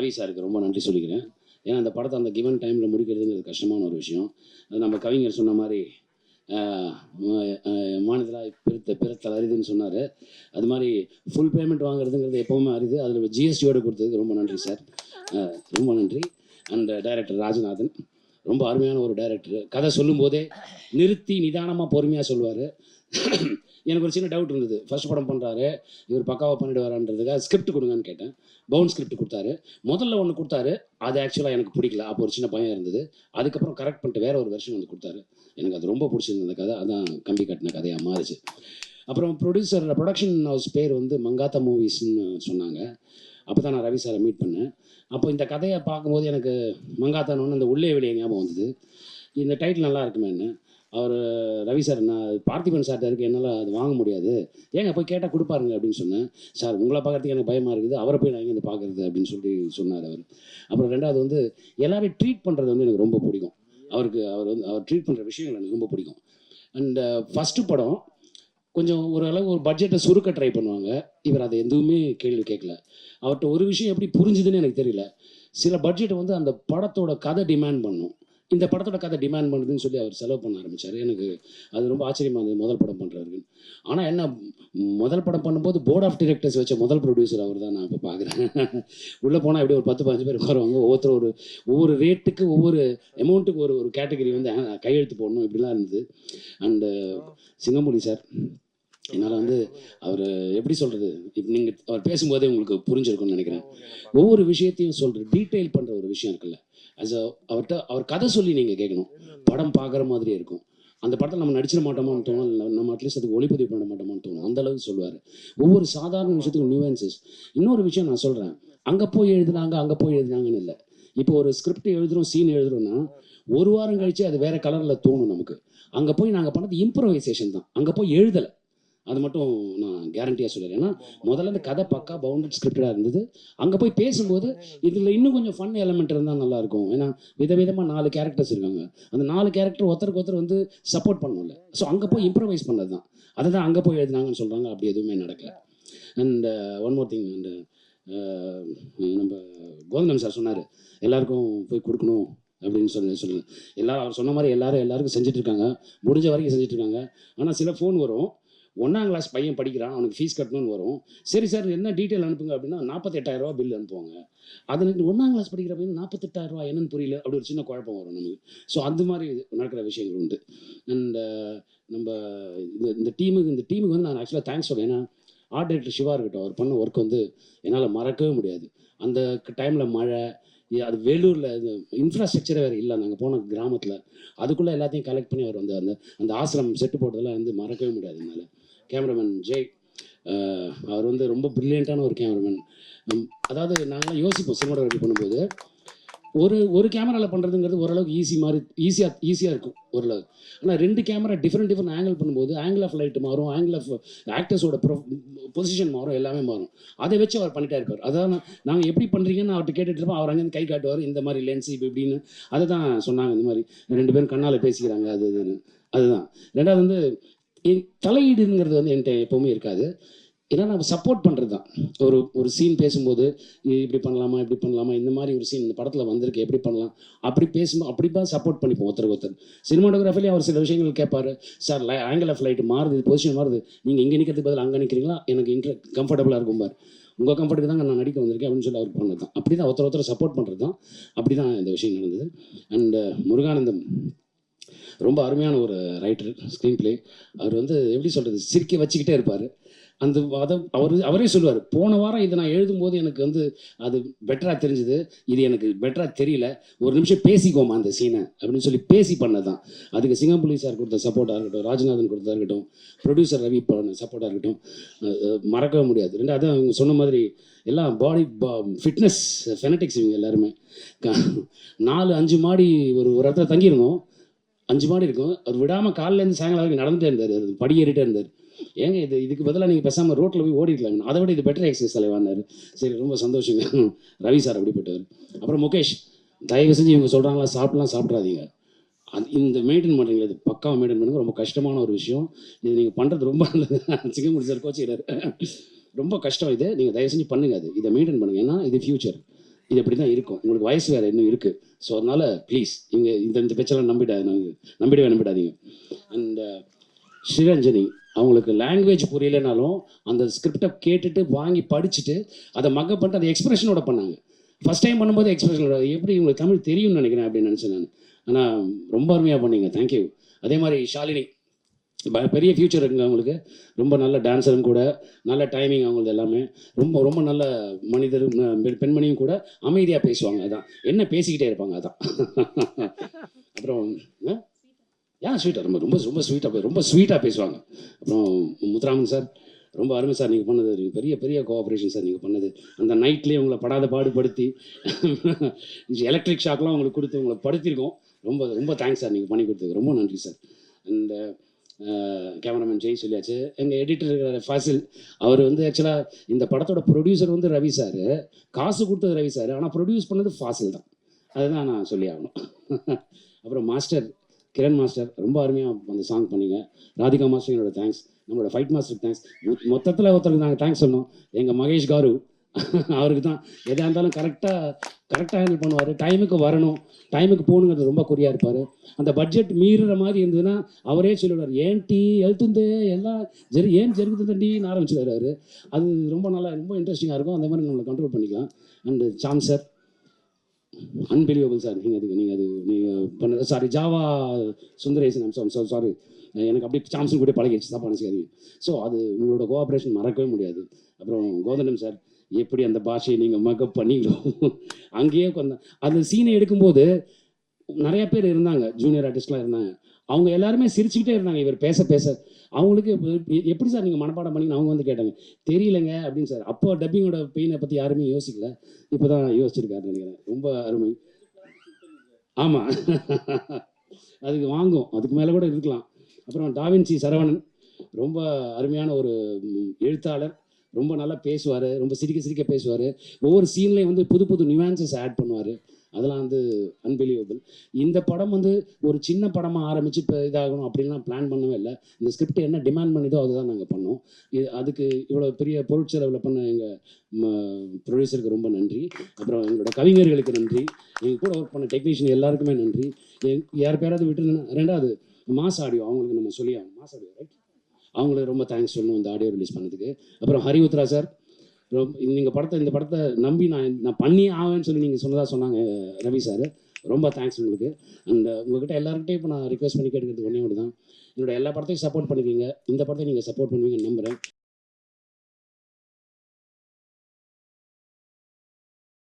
ரவி சாருக்கு ரொம்ப நன்றி சொல்லிக்கிறேன். ஏன்னா அந்த படத்தை அந்த கிவன் டைமில் முடிக்கிறதுங்கிறது கஷ்டமான ஒரு விஷயம். அது நம்ம கவிஞர் சொன்ன மாதிரி மாநிலத்தில் பிறத்த பிறத்தல் அரிதுன்னு சொன்னார். அது மாதிரி ஃபுல் பேமெண்ட் வாங்குறதுங்கிறது எப்போவுமே அரிது. அதில் ஜிஎஸ்டியோடு கொடுத்ததுக்கு ரொம்ப நன்றி சார் ரொம்ப நன்றி. அண்ட் டைரக்டர் ராஜநாதன் ரொம்ப அருமையான ஒரு டைரக்டர் கதை சொல்லும்போதே நிறுத்தி நிதானமாக பொறுமையாக சொல்லுவார். எனக்கு ஒரு சின்ன டவுட் இருந்தது. ஃபர்ஸ்ட் படம் பண்ணுறாரு இவர் பக்காவாக பண்ணிடுவாரான்றதுக்காக ஸ்கிரிப்ட் கொடுங்கன்னு கேட்டேன். பவுன் ஸ்கிரிப்ட் கொடுத்தாரு. முதல்ல ஒன்று கொடுத்தாரு அது ஆக்சுவலாக எனக்கு பிடிக்கல. அப்போ ஒரு சின்ன பயம் இருந்தது. அதுக்கப்புறம் கரெக்ட் பண்ணிட்டு வேற ஒரு வெர்ஷன் வந்து கொடுத்தாரு. எனக்கு அது ரொம்ப பிடிச்சிருந்த அந்த கதை. அதான் கம்பி கட்டின கதையாக மாறுச்சு. அப்புறம் ப்ரொடியூசர் ப்ரொடக்ஷன் ஹவுஸ் பேர் வந்து மங்காத்தா மூவிஸ்ன்னு சொன்னாங்க. அப்போ தான் நான் ரவி சாரை மீட் பண்ணேன். அப்போ இந்த கதையை பார்க்கும்போது எனக்கு மங்காத்தானோன்னு அந்த உள்ளே வெளியே ஞாபகம் வந்தது. இந்த டைட்டில் நல்லா இருக்குமே என்ன? அவர் ரவி சார் நான் பார்த்திபன் சார்ட்ட இருக்கு என்னால் அது வாங்க முடியாது. ஏங்க போய் கேட்டால் கொடுப்பாருங்க அப்படின்னு சொன்னேன். சார் உங்களை பார்க்கறதுக்கு எனக்கு பயமாக இருக்குது அவரை போய் நான் இங்கே பார்க்குறது அப்படின்னு சொல்லி சொன்னார் அவர். அப்புறம் ரெண்டாவது வந்து எல்லாரையும் ட்ரீட் பண்ணுறது வந்து எனக்கு ரொம்ப பிடிக்கும். அவருக்கு அவர் வந்து அவர் ட்ரீட் பண்ணுற விஷயங்கள் எனக்கு ரொம்ப பிடிக்கும். அண்ட் ஃபஸ்ட்டு uh, படம் கொஞ்சம் ஓரளவு ஒரு பட்ஜெட்டை சுருக்க ட்ரை பண்ணுவாங்க. இவர் அதை எதுவுமே கேள்வி கேட்கல. அவர்கிட்ட ஒரு விஷயம் எப்படி புரிஞ்சுதுன்னு எனக்கு தெரியல. சில பட்ஜெட் வந்து அந்த படத்தோட கதை டிமாண்ட் பண்ணும். இந்த படத்தோட கதை டிமாண்ட் பண்ணுதுன்னு சொல்லி அவர் செலவு பண்ண ஆரம்பிச்சார். எனக்கு அது ரொம்ப ஆச்சரியமாக இருந்தது முதல் படம் பண்ணுறாருன்னு ஆனால் என்ன முதல் படம் பண்ணும்போது போர்ட் ஆஃப் டிரெக்டர்ஸ் வச்ச முதல் ப்ரொடியூசர் அவர் தான் நான் இப்போ பார்க்குறேன் உள்ளே போனால் எப்படி ஒரு பத்து பதினஞ்சு பேர் உட்காருவாங்க ஒவ்வொருத்தர் ஒரு ஒவ்வொரு ரேட்டுக்கு ஒவ்வொரு அமௌண்ட்டுக்கு ஒரு ஒரு கேட்டகரி வந்து கையெழுத்து போடணும். இப்படிலாம் இருந்தது. அண்டு சிங்கமொழி சார் என்னால் வந்து அவர் எப்படி சொல்கிறது இப்போ நீங்கள் அவர் பேசும்போதே உங்களுக்கு புரிஞ்சிருக்கும்னு நினைக்கிறேன். ஒவ்வொரு விஷயத்தையும் சொல்கிற டீட்டெயில் பண்ணுற ஒரு விஷயம் இருக்குல்ல. அஸ் அவர்கிட்ட அவர் கதை சொல்லி நீங்கள் கேட்கணும். படம் பார்க்குற மாதிரியே இருக்கும். அந்த படத்தில் நம்ம நடிச்சிட மாட்டோமான்னு தோணும் நம்ம அட்லீஸ்ட் அதுக்கு ஒளிப்பதிவு பண்ண மாட்டோமான்னு தோணும். அந்த அளவுக்கு சொல்லுவார். ஒவ்வொரு சாதாரண விஷயத்துக்கும் நியூவன்சஸ் இன்னொரு விஷயம் நான் சொல்கிறேன் அங்கே போய் எழுதுனாங்க அங்கே போய் எழுதுனாங்கன்னு இல்லை. இப்போ ஒரு ஸ்கிரிப்ட் எழுதுறோம் சீன் எழுதுறோம்னா ஒரு வாரம் கழிச்சு அது வேற கலரில் தோணும் நமக்கு. அங்கே போய் நாங்கள் பண்ணது இம்ப்ரவைசேஷன் தான். அங்கே போய் எழுதலை. அது மட்டும் நான் கேரண்டியாக சொல்லுறேன் ஏன்னா முதல்ல இந்த கதை பக்கா பவுண்டட் ஸ்கிரிப்டடாக இருந்தது. அங்கே போய் பேசும்போது இதில் இன்னும் கொஞ்சம் ஃபன் எலமெண்ட் இருந்தால் நல்லாயிருக்கும். ஏன்னா விதவிதமாக நாலு கேரக்டர்ஸ் இருக்காங்க. அந்த நாலு கேரக்டர் ஒருத்தருக்கு ஒருத்தர் வந்து சப்போர்ட் பண்ணல ஸோ அங்கே போய் இம்ப்ரவைஸ் பண்ணது தான் அதை தான் அங்கே போய் எழுதுனாங்கன்னு சொல்கிறாங்க அப்படி எதுவுமே நடக்கல. And one more thing and நம்ம கோவிந்தம் சார் சொன்னார். எல்லாருக்கும் போய் கொடுக்கணும் அப்படின்னு சொல்லி சொல்லுங்க எல்லாரும் அவர் சொன்ன மாதிரி எல்லாரும் எல்லாருக்கும் செஞ்சுட்டு இருக்காங்க. முடிஞ்ச வரைக்கும் செஞ்சுட்டு இருக்காங்க. ஆனால் சில ஃபோன் வரும். ஒன்றாம் கிளாஸ் பையன் படிக்கிறான் அவனுக்கு ஃபீஸ் கட்டணும்னு வரும். சரி சார் என்ன டீட்டெயில் அனுப்புங்க அப்படின்னா நாற்பத்தெட்டாயிரம் ரூபா பில் அனுப்புவாங்க. அதில் ஒன்றாம் கிளாஸ் படிக்கிற பையன் நாற்பத்தெட்டாயிரம் ரூபா என்னன்னு புரியல. அப்படி ஒரு சின்ன குழப்பம் வரும் நமக்கு. ஸோ அந்த மாதிரி நடக்கிற விஷயங்கள் உண்டு. அண்ட் நம்ம இந்த இந்த டீமுக்கு இந்த டீமுக்கு வந்து நான் ஆக்சுவலாக தேங்க்ஸ் சொல்றேன். ஏன்னா ஆர்ட் டைரக்டர் சிவா இருக்கட்டும் அவர் பண்ண ஒர்க் வந்து என்னால் மறக்கவே முடியாது. அந்த டைமில் மழை அது வேலூரில் இது இன்ஃப்ராஸ்ட்ரக்சரே வேறு இல்லை. நாங்கள் போன கிராமத்தில் அதுக்குள்ளே எல்லாத்தையும் கலெக்ட் பண்ணி அவர் வந்து அந்த அந்த ஆசிரமம் செட்டு போட்டதெல்லாம் வந்து மறக்கவே முடியாது என்னால். கேமராமேன் ஜெய் அவர் வந்து ரொம்ப ப்ரில்லியண்ட்டான ஒரு கேமராமேன். அதாவது நாங்களாம் யோசிப்போம் சினிமாட்டோகிராஃபி பண்ணும்போது. ஒரு ஒரு கேமராவில் பண்ணுறதுங்கிறது ஓரளவுக்கு ஈஸி மாதிரி ஈஸியாக ஈஸியாக இருக்கும் ஓரளவு. ஆனால் ரெண்டு கேமரா டிஃப்ரெண்ட் டிஃப்ரெண்ட் ஆங்கிள் பண்ணும்போது ஆங்கிள் ஆஃப் லைட் மாறும் ஆங்கிள் ஆஃப் ஆக்டர்ஸோட ப்ரொ பொசிஷன் மாறும் எல்லாமே மாறும். அதை வச்சு அவர் பண்ணிட்டே இருப்பார். அதான் நாங்கள் எப்படி பண்ணுறீங்கன்னு அவர்கிட்ட கேட்டுட்டு இருப்போம். அவர் அங்கேருந்து கை காட்டுவார் இந்த மாதிரி லென்ஸ் இப்போ இப்படின்னு. அதை தான் சொன்னாங்க இந்த மாதிரி. ரெண்டு பேரும் கண்ணால் பேசிக்கிறாங்க அது இதுன்னு அதுதான். ரெண்டாவது வந்து என் தலையீடுங்கிறது வந்து என்கிட்ட எப்போவுமே இருக்காது. ஏன்னா நம்ம சப்போர்ட் பண்ணுறது தான் ஒரு ஒரு சீன் பேசும்போது இப்படி பண்ணலாமா இப்படி பண்ணலாமா இந்த மாதிரி ஒரு சீன் இந்த படத்தில் வந்திருக்கு எப்படி பண்ணலாம்? அப்படி பேசும்போது அப்படி தான் சப்போர்ட் பண்ணிப்போம் ஒருத்தருக்கு ஒருத்தர். சினிமாட்டோகிராஃபிலேயே அவர் சில விஷயங்கள் கேட்பாரு. சார் ஆங்கிள் ஆஃப் லைட் மாறுது பொசிஷன் மாறுது. நீங்கள் இங்கே நிற்கிறதுக்கு பதில் அங்கே நிற்கிறீங்களா எனக்கு இன்ட்ரெ கம்ஃபர்டபுளாக இருக்கும் பார் உங்கள் கம்ஃபர்ட்டுக்கு தான் நான் நடிக்க வந்திருக்கேன் அப்படின்னு சொல்லி அவர் பண்ணது தான் அப்படி தான் ஒருத்தர் ஒருத்தர் சப்போர்ட் பண்ணுறது தான் அப்படி தான் இந்த விஷயம் நடந்தது. அண்ட் முருகானந்தம் ரொம்ப அருமையான ஒரு ரைட்டர் ஸ்க்ரீன் பிளே அவர் வந்து எப்படி சொல்கிறது சிரிக்க வச்சுக்கிட்டே இருப்பார். அந்த அதை அவர் அவரே சொல்லுவார் போன வாரம் இதை நான் எழுதும்போது எனக்கு வந்து அது பெட்டராக தெரிஞ்சுது. இது எனக்கு பெட்டராக தெரியல. ஒரு நிமிஷம் பேசிக்கோமா அந்த சீனை அப்படின்னு சொல்லி பேசி பண்ணது தான் அதுக்கு சிங்கம்புலி சார் கொடுத்த சப்போர்ட்டாக இருக்கட்டும் ராஜநாதன் கொடுத்தா இருக்கட்டும் ப்ரொடியூசர் ரவி பண்ண சப்போர்ட்டாக இருக்கட்டும் மறக்கவே முடியாது. ரெண்டு அதான் அவங்க சொன்ன மாதிரி எல்லாம் பாடி ஃபிட்னஸ் ஃபெனட்டிக்ஸ் இவங்க எல்லாருமே. க- நாலு அஞ்சு மாடி ஒரு ஒரு இடத்துல தங்கியிருந்தோம். அஞ்சு மாடி இருக்கும். அவர் விடாமல் காலிலேருந்து சாயங்காலம் வரைக்கும் நடந்துட்டே இருந்தார். அது படியேறிட்டே இருந்தார். ஏங்க இது இதுக்கு பதிலாக நீங்கள் பேசாமல் ரோட்டில் போய் ஓடிக்கலாம் அதை விட இது பெட்டர் எக்ஸசைஸ் தலைவானார் சரி ரொம்ப சந்தோஷங்க. ரவி சார் அப்படிப்பட்டவர். அப்புறம் முகேஷ் தயவு செஞ்சு இவங்க சொல்கிறாங்களா சாப்பிட்லாம் சாப்பிட்றாதீங்க அது இந்த மெயின்டைன் பண்ணுறீங்களா இது பக்காவை மெயின்டைன் பண்ணுங்க. ரொம்ப கஷ்டமான ஒரு விஷயம். இது நீங்கள் பண்ணுறது ரொம்ப நல்லது. சிங்கமுடி சார் கோச்சிக்கிறார். ரொம்ப கஷ்டம் இது. நீங்கள் தயவு செஞ்சு பண்ணுங்க அது. இதை மெயின்டைன் பண்ணுங்க. ஏன்னா இது ஃபியூச்சர் இது இப்படி தான் இருக்கும். உங்களுக்கு வயசு வேறு இன்னும் இருக்குது ஸோ அதனால் ப்ளீஸ் இங்கே இந்த இந்த பேச்செல்லாம் நம்பிட நம்பிடவே நம்பிடாதீங்க. அண்ட் ஸ்ரீரஞ்சனி uh, அவங்களுக்கு லாங்குவேஜ் புரியலைனாலும் அந்த ஸ்கிரிப்டை கேட்டுட்டு வாங்கி படிச்சுட்டு அதை மக்க பண்ணிட்டு அதை எக்ஸ்பிரஷனோட பண்ணாங்க. ஃபஸ்ட் டைம் பண்ணும்போது எக்ஸ்பிரஷனோட எப்படி உங்களுக்கு தமிழ் தெரியும்னு நினைக்கிறேன் அப்படின்னு நினச்சேன் நான். ஆனால் ரொம்ப அருமையாக பண்ணீங்க. தேங்க்யூ அதே மாதிரி ஷாலினி பெரிய ஃப்யூச்சர் இருக்குங்க அவங்களுக்கு. ரொம்ப நல்ல டான்ஸரும் கூட நல்ல டைமிங் அவங்களது எல்லாமே. ரொம்ப ரொம்ப நல்ல மனிதர் பெண்மணியும் கூட அமைதியாக பேசுவாங்க அதான். என்ன பேசிக்கிட்டே இருப்பாங்க அதான். அப்புறம் ஏன் ஸ்வீட்டாக ரொம்ப ரொம்ப ரொம்ப ஸ்வீட்டாக ரொம்ப ஸ்வீட்டாக பேசுவாங்க. அப்புறம் முத்துராமன் சார் ரொம்ப அருமை சார் நீங்கள் பண்ணது. நீங்கள் பெரிய பெரிய கோஆப்ரேஷன் சார் நீங்கள் பண்ணது. அந்த நைட்லேயே உங்களை படாத பாடுபடுத்தி எலக்ட்ரிக் ஷாக்லாம் உங்களுக்கு கொடுத்து உங்களை படுத்திருக்கோம். ரொம்ப ரொம்ப தேங்க்ஸ் சார் நீங்கள் பண்ணி கொடுத்ததுக்கு. ரொம்ப நன்றி சார் அண்ட் கேமராமேன் ஜெய் சொல்லியாச்சு. எங்கள் எடிட்டர் இருக்கிறார் ஃபாசில் அவர் வந்து ஆக்சுவலாக இந்த படத்தோட ப்ரொடியூசர் வந்து ரவி சார் காசு கொடுத்தது ரவி சார் ஆனால் ப்ரொடியூஸ் பண்ணது ஃபாசில் தான். அதுதான் நான் சொல்லி ஆகணும். அப்புறம் மாஸ்டர் கிரண் மாஸ்டர் ரொம்ப அருமையாக அந்த சாங் பண்ணிங்க. ராதிகா மாஸ்டர் என்னோட தேங்க்ஸ் நம்மளோட ஃபைட் மாஸ்டருக்கு தேங்க்ஸ் மொத்தத்தில் ஒருத்தருக்கு நாங்கள் தேங்க்ஸ் சொன்னோம். எங்கள் மகேஷ் காரு அவருக்கு தான். எதாக இருந்தாலும் கரெக்டாக கரெக்டாக ஹேண்டில் பண்ணுவார். டைமுக்கு வரணும். டைமுக்கு போகணுங்கிறது ரொம்ப குறியாக இருப்பார். அந்த பட்ஜெட் மீறுற மாதிரி இருந்ததுன்னா அவரே சொல்லிவிடுவார் ஏன் டீ எழுத்துந்து எல்லாம் ஜெரு ஏன் ஜெருகுது தண்டின்னு ஆரம்பிச்சிடுவார் அவர் அது ரொம்ப நல்லா ரொம்ப இன்ட்ரெஸ்டிங்காக இருக்கும். அந்த மாதிரி நம்மளை கண்ட்ரோல் பண்ணிக்கலாம். And Sam sir unbelievable sir நீங்கள் அதுக்கு நீங்கள் அது நீங்கள் பண்ண sorry Jaava Sundaresan sorry sorry எனக்கு அப்படியே சாம்சன் கூட பழகிடுச்சு. தான் நினச்சிக்காதீங்க ஸோ அது உங்களோட கோஆப்ரேஷன் மறக்கவே முடியாது. அப்புறம் கோதண்டம் சார் எப்படி அந்த பாஷையை நீங்கள் மக்கப் பண்ணீங்களோ அங்கேயே கொஞ்சம் அந்த சீனை எடுக்கும்போது நிறைய பேர் இருந்தாங்க ஜூனியர் ஆர்டிஸ்ட்லாம் இருந்தாங்க. அவங்க எல்லாருமே சிரிச்சுக்கிட்டே இருந்தாங்க இவர் பேச பேச. அவங்களுக்கு எப்படி சார் நீங்கள் மனப்பாடம் பண்ணி அவங்க வந்து கேட்டாங்க. தெரியலங்க அப்படின்னு சார். அப்போ டப்பிங்கோட பெயினை பற்றி யாருமே யோசிக்கல. இப்போ தான் யோசிச்சிருக்காருன்னு நினைக்கிறேன். ரொம்ப அருமை. ஆமாம் அதுக்கு வாங்கும். அதுக்கு மேலே கூட இருக்கலாம். அப்புறம் டாவின்சி சரவணன் ரொம்ப அருமையான ஒரு எழுத்தாளர். ரொம்ப நல்லா பேசுவார் ரொம்ப சிரிக்க சிரிக்க பேசுவார். ஒவ்வொரு சீன்லேயும் வந்து புது புது நியூவான்சஸ் ஆட் பண்ணுவார். அதெல்லாம் வந்து அன்பிலீவபிள் இந்த படம் வந்து ஒரு சின்ன படமாக ஆரம்பித்து இப்போ இதாகணும் அப்படின்லாம் பிளான் பண்ணவே இல்லை. இந்த ஸ்கிரிப்ட் என்ன டிமாண்ட் பண்ணுதோ அதுதான் நாங்கள் பண்ணோம். இது அதுக்கு இவ்வளோ பெரிய பொருட்செலவில் பண்ண எங்கள் ப்ரொடியூசருக்கு ரொம்ப நன்றி. அப்புறம் எங்களோட கவிஞர்களுக்கு நன்றி. எங்கள் கூட ஒர்க் பண்ண டெக்னீஷியன் எல்லாருக்குமே நன்றி. யார் பேராவது விட்டு ரெண்டாவது மாஸ் ஆடியோ அவங்களுக்கு நம்ம சொல்லி ஆகணும் மாஸ் ஆடியோ ரைட் அவங்களுக்கு ரொம்ப தேங்க்ஸ் சொல்லணும் இந்த ஆடியோ ரிலீஸ் பண்ணதுக்கு. அப்புறம் ஹரி உத்ரா சார் ரொம்ப நீங்கள் படத்தை இந்த படத்தை நம்பி நான் நான் பண்ணி ஆவேன்னு சொல்லி நீங்கள் சொன்னதாக சொன்னாங்க ரவி சார் ரொம்ப தேங்க்ஸ் உங்களுக்கு. அந்த உங்ககிட்ட எல்லாருக்கிட்டையும் இப்போ நான் ரிக்வஸ்ட் பண்ணி கேட்கறது ஒன்றே ஒன்று தான் என்னோட எல்லா படத்தையும் சப்போர்ட் பண்ணுவீங்க இந்த படத்தை நீங்கள் சப்போர்ட் பண்ணுவீங்கன்னு நம்புகிறேன்